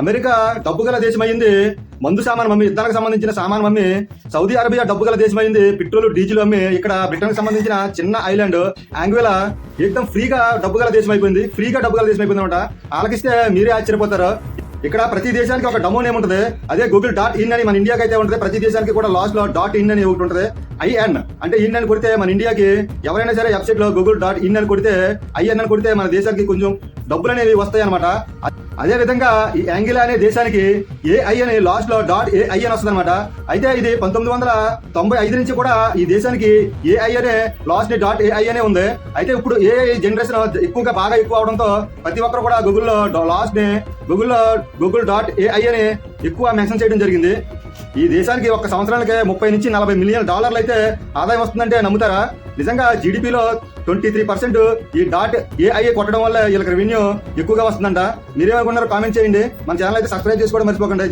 America డబ్బు గల దేశం అయింది మందు సామాన్ మమ్మీ యుద్ధాలకు సంబంధించిన సామాన్ మమ్మీ సౌదీ అరేబియా డబ్బు గల దేశం అయింది పెట్రోల్ డీజిల్ అమ్మి ఇక్కడ బ్రిటన్కి సంబంధించిన చిన్న ఐలాండ్ యాంగ్వేలా ఏకదం ఫ్రీగా డబ్బు గల దేశం అయిపోయింది ఫ్రీగా డబ్బు గల దేశం అయిపోయింది అనమాట ఆలకిస్తే మీరే ఆశ్చర్యపోతారు. ఇక్కడ ప్రతి దేశానికి ఒక డమో నేమ్ ఉంటుంది అదే గూగుల్ డాట్ ఇన్ అని మన ఇండియాకి అయితే ఉంటుంది ప్రతి దేశానికి కూడా లాస్ట్లో డాట్ ఇన్ అని ఒకటి ఉంటుంది. ఐఎన్ అంటే ఇన్ అని కొడితే మన ఇండియాకి ఎవరైనా సరే వెబ్సైట్లో గూగుల్ డాట్ ఇన్ అని కొడితే ఐఎన్ అని కొడితే మన దేశానికి కొంచెం డబ్బులు అనేవి వస్తాయి అనమాట అదే విధంగా ఈ యాంగిలా అనే దేశానికి ఏఐ అని లాస్ట్లో డాట్ ఏఐ అని వస్తుంది అనమాట అయితే ఇది పంతొమ్మిది వందల తొంభై ఐదు నుంచి కూడా ఈ దేశానికి ఏఐ అనే లాస్ట్ డాట్ ఏఐ అనే ఉంది. అయితే ఇప్పుడు ఏఐ జనరేషన్ ఎక్కువగా బాగా ఎక్కువ అవడంతో ప్రతి ఒక్కరు కూడా గూగుల్లో లాస్ట్ని గూగుల్లో గూగుల్ డాట్ ఏఐ అని ఎక్కువ మెన్షన్ చేయడం జరిగింది. ఈ దేశానికి ఒక సంవత్సరానికి ముప్పై నుంచి నలభై మిలియన్ డాలర్లు అయితే ఆదాయం వస్తుందంటే నమ్ముతారా? నిజంగా జీడిపిలో ట్వంటీ త్రీ పర్సెంట్ ఈ డాట్ ఏఐ కొట్టడం వల్ల వీళ్ళకి రెవెన్యూ ఎక్కువగా వస్తుందంట. మీరేమనుకున్నారో కామెంట్ చేయండి. మన ఛానల్ అయితే సబ్స్క్రైబ్ చేసుకోవడం మర్చిపోకండి.